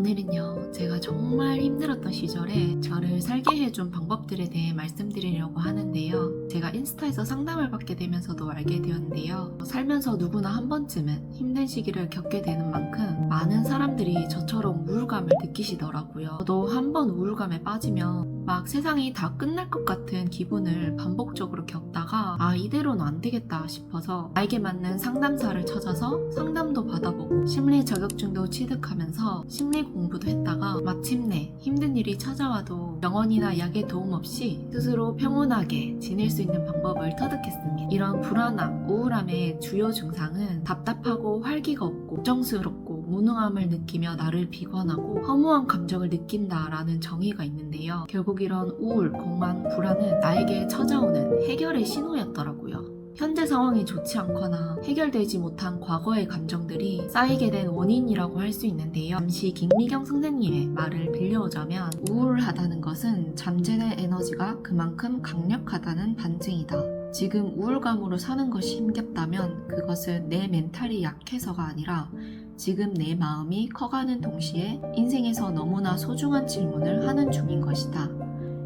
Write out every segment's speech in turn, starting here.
오늘은요, 제가 정말 힘들었던 시절에 저를 살게 해준 방법들에 대해 말씀드리려고 하는데요. 제가 인스타에서 상담을 받게 되면서도 알게 되었는데요. 살면서 누구나 한 번쯤은 힘든 시기를 겪게 되는 만큼 많은 사람들이 저처럼 우울감을 느끼시더라고요. 저도 한 번 우울감에 빠지면 막 세상이 다 끝날 것 같은 기분을 반복적으로 겪다가 아, 이대로는 안 되겠다 싶어서 나에게 맞는 상담사를 찾아서 상담도 받아보고 심리 자격증도 취득하면서 심리 공부도 했다가 마침내 힘든 일이 찾아와도 병원이나 약의 도움 없이 스스로 평온하게 지낼 수 있는 방법을 터득했습니다. 이런 불안함, 우울함의 주요 증상은 답답하고 활기가 없고 걱정스럽고 무능함을 느끼며 나를 비관하고 허무한 감정을 느낀다라는 정의가 있는데요. 결국 이런 우울, 공황, 불안은 나에게 찾아오는 해결의 신호였더라고요. 현재 상황이 좋지 않거나 해결되지 못한 과거의 감정들이 쌓이게 된 원인이라고 할 수 있는데요. 잠시 김미경 선생님의 말을 빌려오자면 우울하다는 것은 잠재된 에너지가 그만큼 강력하다는 반증이다. 지금 우울감으로 사는 것이 힘겹다면 그것은 내 멘탈이 약해서가 아니라 지금 내 마음이 커가는 동시에 인생에서 너무나 소중한 질문을 하는 중인 것이다.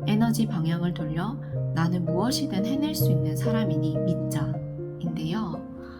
에너지 방향을 돌려 나는 무엇이든 해낼 수 있는 사람이니 믿자. 인데요.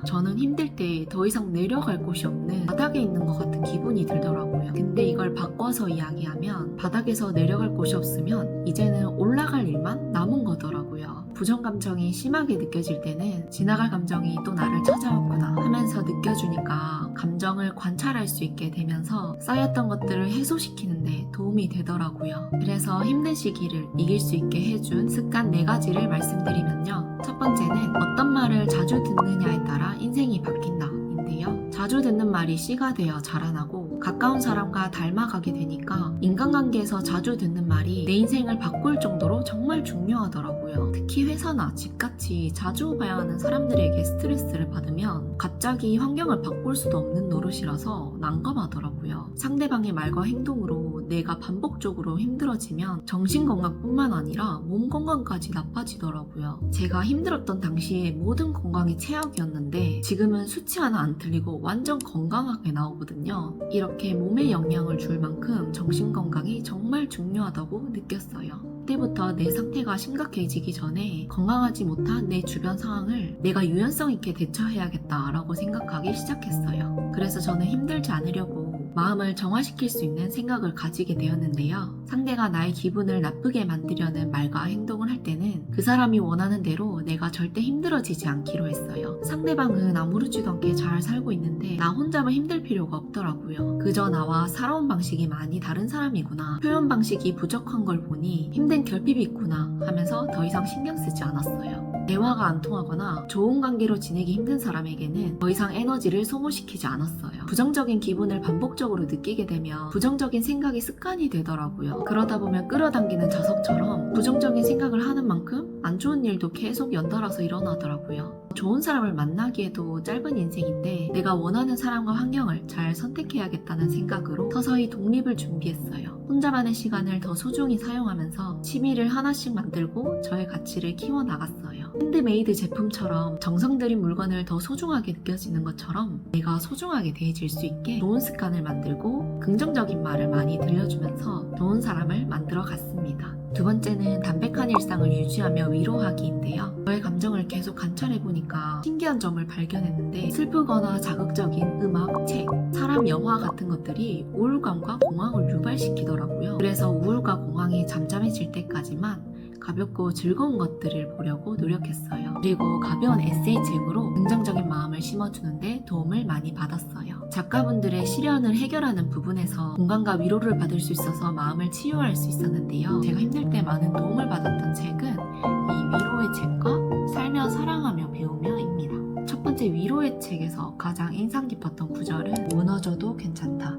저는 힘들 때 더 이상 내려갈 곳이 없는 바닥에 있는 것 같은 기분이 들더라고요. 근데 이걸 바꿔서 이야기하면 바닥에서 내려갈 곳이 없으면 이제는 올라갈 일만 남은 거더라고요. 부정 감정이 심하게 느껴질 때는 지나갈 감정이 또 나를 찾아왔구나 하면서 느껴주니까 감정을 관찰할 수 있게 되면서 쌓였던 것들을 해소시키는데 도움이 되더라고요. 그래서 힘든 시기를 이길 수 있게 해준 습관 네 가지를 말씀드리면요. 첫 번째는 어떤 말을 자주 듣느냐에 따라 인생이 바뀐다. 인데요. 자주 듣는 말이 씨가 되어 자라나고 가까운 사람과 닮아가게 되니까 인간관계에서 자주 듣는 말이 내 인생을 바꿀 정도로 정말 중요하더라고요. 특히 회사나 집같이 자주 봐야 하는 사람들에게 스트레스를 받으면 갑자기 환경을 바꿀 수도 없는 노릇이라서 난감하더라고요. 상대방의 말과 행동으로 내가 반복적으로 힘들어지면 정신건강뿐만 아니라 몸 건강까지 나빠지더라고요. 제가 힘들었던 당시에 모든 건강이 최악이었는데 지금은 수치 하나 안 틀리고 완전 건강하게 나오거든요. 이렇게 몸에 영향을 줄 만큼 정신 건강이 정말 중요하다고 느꼈어요. 그때부터 내 상태가 심각해지기 전에 건강하지 못한 내 주변 상황을 내가 유연성 있게 대처해야겠다라고 생각하기 시작했어요. 그래서 저는 힘들지 않으려고 마음을 정화시킬 수 있는 생각을 가지게 되었는데요. 상대가 나의 기분을 나쁘게 만들려는 말과 행동을 할 때는 그 사람이 원하는 대로 내가 절대 힘들어지지 않기로 했어요. 상대방은 아무렇지도 않게 잘 살고 있는데 나 혼자만 힘들 필요가 없더라고요. 그저 나와 살아온 방식이 많이 다른 사람이구나. 표현 방식이 부족한 걸 보니 힘든 결핍이 있구나 하면서 더 이상 신경 쓰지 않았어요. 대화가 안 통하거나 좋은 관계로 지내기 힘든 사람에게는 더 이상 에너지를 소모시키지 않았어요. 부정적인 기분을 반복 적으로 느끼게 되면 부정적인 생각이 습관이 되더라고요. 그러다 보면 끌어당기는 자석처럼 부정적인 생각을 하는 만큼 안 좋은 일도 계속 연달아서 일어나더라고요. 좋은 사람을 만나기에도 짧은 인생인데 내가 원하는 사람과 환경을 잘 선택해야겠다는 생각으로 서서히 독립을 준비했어요. 혼자만의 시간을 더 소중히 사용하면서 취미를 하나씩 만들고 저의 가치를 키워나갔어요. 핸드메이드 제품처럼 정성 들인 물건을 더 소중하게 느껴지는 것처럼 내가 소중하게 대해질 수 있게 좋은 습관을 만들고 긍정적인 말을 많이 들려주면서 좋은 사람을 만들어 갔습니다. 두 번째는 담백한 일상을 유지하며 위로하기인데요. 저의 감정을 계속 관찰해보니까 신기한 점을 발견했는데 슬프거나 자극적인 음악, 책, 사람, 영화 같은 것들이 우울감과 공황을 유발시키더라고요. 그래서 우울과 공황이 잠잠해질 때까지만 가볍고 즐거운 것들을 보려고 노력했어요. 그리고 가벼운 에세이책으로 긍정적인 마음을 심어주는데 도움을 많이 받았어요. 작가분들의 시련을 해결하는 부분에서 공감과 위로를 받을 수 있어서 마음을 치유할 수 있었는데요. 제가 힘들 때 많은 도움을 받았던 책은 이 위로의 책과 살며 사랑하며 배우며입니다. 첫 번째 위로의 책에서 가장 인상 깊었던 구절은 무너져도 괜찮다.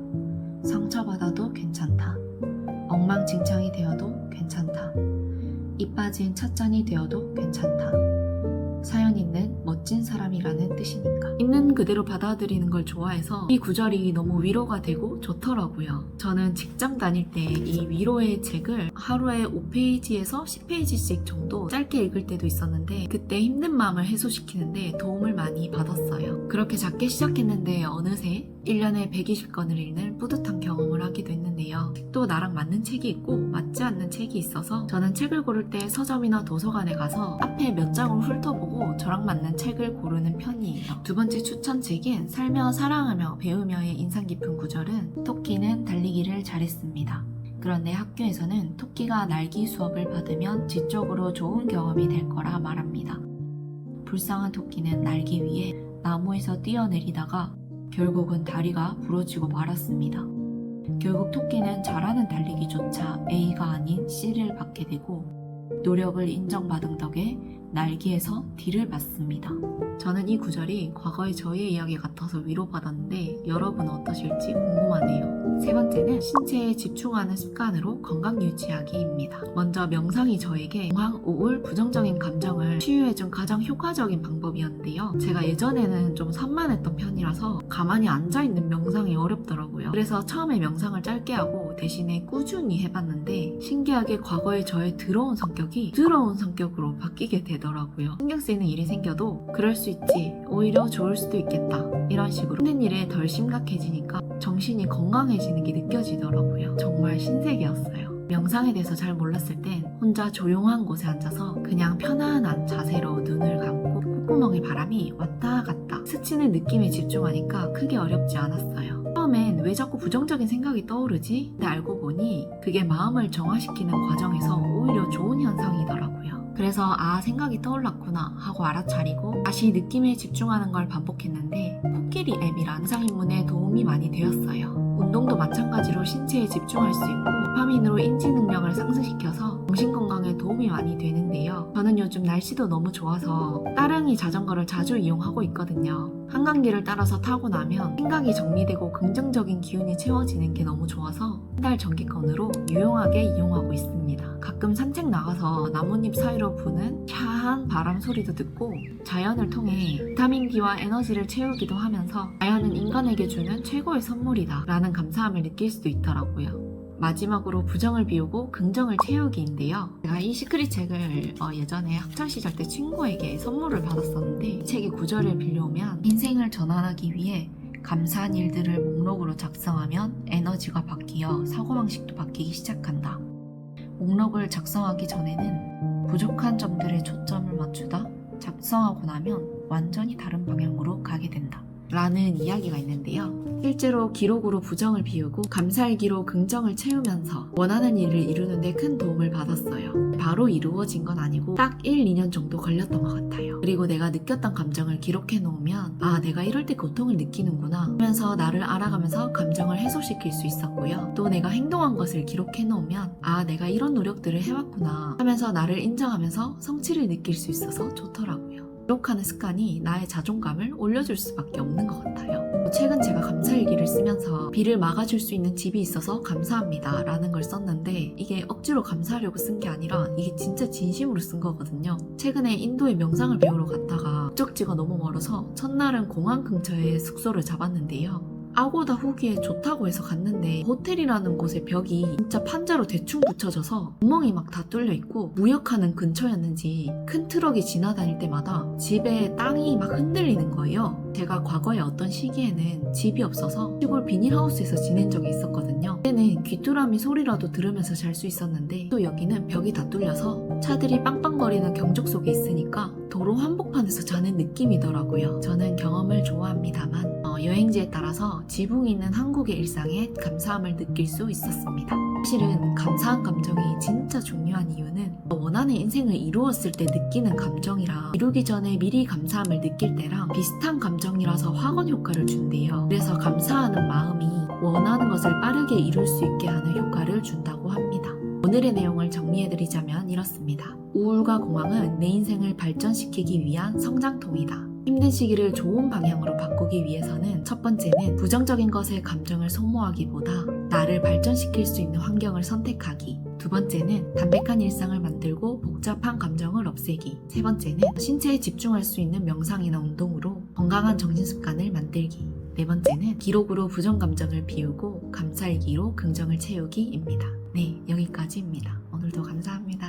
상처받아도 괜찮다. 엉망진창이 되어도 괜찮다. 이 빠진 찻잔이 되어도 괜찮다. 사연 있는 멋진 사람이라는 뜻이니까. 있는 그대로 받아들이는 걸 좋아해서 이 구절이 너무 위로가 되고 좋더라고요. 저는 직장 다닐 때 이 위로의 책을 하루에 5페이지에서 10페이지씩 정도 짧게 읽을 때도 있었는데 그때 힘든 마음을 해소시키는데 도움을 많이. 그렇게 작게 시작했는데 어느새 1년에 120권을 읽는 뿌듯한 경험을 하기도 했는데요. 또 나랑 맞는 책이 있고 맞지 않는 책이 있어서 저는 책을 고를 때 서점이나 도서관에 가서 앞에 몇 장을 훑어보고 저랑 맞는 책을 고르는 편이에요. 두 번째 추천책인 살며 사랑하며 배우며의 인상 깊은 구절은 토끼는 달리기를 잘했습니다. 그런데 학교에서는 토끼가 날기 수업을 받으면 지적으로 좋은 경험이 될 거라 말합니다. 불쌍한 토끼는 날기 위해 나무에서 뛰어내리다가 결국은 다리가 부러지고 말았습니다. 결국 토끼는 잘하는 달리기조차 A가 아닌 C를 받게 되고 노력을 인정받은 덕에 날기에서 D를 받습니다. 저는 이 구절이 과거의 저의 이야기 같아서 위로받았는데 여러분 어떠실지 궁금하네요. 세 번째는 신체에 집중하는 습관으로 건강 유지하기입니다. 먼저 명상이 저에게 공황, 우울, 부정적인 감정을 치유해준 가장 효과적인 방법이었는데요. 제가 예전에는 좀 산만했던 편이라서 가만히 앉아있는 명상이 어렵더라고요. 그래서 처음에 명상을 짧게 하고 대신에 꾸준히 해봤는데 신기하게 과거의 저의 더러운 성격이 부드러운 성격으로 바뀌게 되더라고요. 신경 쓰이는 일이 생겨도 그럴 수 있지 오히려 좋을 수도 있겠다 이런 식으로 힘든 일에 덜 심각해지니까 정신이 건강해지는 게 느껴지더라고요. 정말 신세계였어요. 명상에 대해서 잘 몰랐을 땐 혼자 조용한 곳에 앉아서 그냥 편안한 자세로 눈을 감고 콧구멍에 바람이 왔다 갔다 스치는 느낌에 집중하니까 크게 어렵지 않았어요. 처음엔 왜 자꾸 부정적인 생각이 떠오르지? 근데 알고 보니 그게 마음을 정화시키는 과정에서 오히려 좋은 현상이더라고요. 그래서 아 생각이 떠올랐구나 하고 알아차리고 다시 느낌에 집중하는 걸 반복했는데 코끼리 앱이란 상인문에 도움이 많이 되었어요. 운동도 마찬가지로 신체에 집중할 수 있고 도파민으로 인지 능력을 상승시켜서 정신 건강에 도움이 많이 되는데요. 저는 요즘 날씨도 너무 좋아서 따릉이 자전거를 자주 이용하고 있거든요. 한강길을 따라서 타고 나면 생각이 정리되고 긍정적인 기운이 채워지는 게 너무 좋아서 한달 정기권으로 유용하게 이용하고 있습니다. 가끔 산책 나가서 나뭇잎 사이로 부는 샤한 바람 소리도 듣고 자연을 통해 비타민 D와 에너지를 채우기도 하면서 자연은 인간에게 주는 최고의 선물이다 라는 감사함을 느낄 수도 있더라고요. 마지막으로 부정을 비우고 긍정을 채우기인데요. 제가 이 시크릿 책을 어, 예전에 학창 시절 때 친구에게 선물을 받았었는데 이 책의 구절을 빌려오면 인생을 전환하기 위해 감사한 일들을 목록으로 작성하면 에너지가 바뀌어 사고방식도 바뀌기 시작한다. 목록을 작성하기 전에는 부족한 점들에 초점을 맞추다 작성하고 나면 완전히 다른 방향으로 가게 된다. 라는 이야기가 있는데요. 실제로 기록으로 부정을 비우고 감사일기로 긍정을 채우면서 원하는 일을 이루는데 큰 도움을 받았어요. 바로 이루어진 건 아니고 딱 1, 2년 정도 걸렸던 것 같아요. 그리고 내가 느꼈던 감정을 기록해 놓으면 아, 내가 이럴 때 고통을 느끼는구나 하면서 나를 알아가면서 감정을 해소시킬 수 있었고요. 또 내가 행동한 것을 기록해 놓으면 아, 내가 이런 노력들을 해왔구나 하면서 나를 인정하면서 성취를 느낄 수 있어서 좋더라고요. 기록하는 습관이 나의 자존감을 올려줄 수밖에 없는 것 같아요. 최근 제가 감사일기를 쓰면서 비를 막아줄 수 있는 집이 있어서 감사합니다 라는 걸 썼는데 이게 억지로 감사하려고 쓴 게 아니라 이게 진짜 진심으로 쓴 거거든요. 최근에 인도에 명상을 배우러 갔다가 목적지가 너무 멀어서 첫날은 공항 근처에 숙소를 잡았는데요. 아고다 후기에 좋다고 해서 갔는데 호텔이라는 곳의 벽이 진짜 판자로 대충 붙여져서 구멍이 막 다 뚫려 있고 무역하는 근처였는지 큰 트럭이 지나다닐 때마다 집에 땅이 막 흔들리는 거예요. 제가 과거에 어떤 시기에는 집이 없어서 시골 비닐하우스에서 지낸 적이 있었거든요. 그때는 귀뚜라미 소리라도 들으면서 잘 수 있었는데 또 여기는 벽이 다 뚫려서 차들이 빵빵거리는 경적 속에 있으니까 도로 한복판에서 자는 느낌이더라고요. 저는 경험을 좋아합니다만 어, 여행지에 따라서 지붕 있는 한국의 일상에 감사함을 느낄 수 있었습니다. 사실은 감사한 감정이 진짜 중요한 이유는 원하는 인생을 이루었을 때 느끼는 감정이랑 이루기 전에 미리 감사함을 느낄 때랑 비슷한 감정 이라서 확원 효과를 준대요. 그래서 감사하는 마음이 원하는 것을 빠르게 이룰 수 있게 하는 효과를 준다고 합니다. 오늘의 내용을 정리해드리자면 이렇습니다. 우울과 공황은 내 인생을 발전시키기 위한 성장통이다. 힘든 시기를 좋은 방향으로 바꾸기 위해서는 첫 번째는 부정적인 것에 감정을 소모하기보다 나를 발전시킬 수 있는 환경을 선택하기. 두 번째는 담백한 일상을 만들고 복잡한 감정을 없애기. 세 번째는 신체에 집중할 수 있는 명상이나 운동으로 건강한 정신 습관을 만들기. 네 번째는 기록으로 부정 감정을 비우고 감사일기로 긍정을 채우기입니다. 네, 여기까지입니다. 오늘도 감사합니다.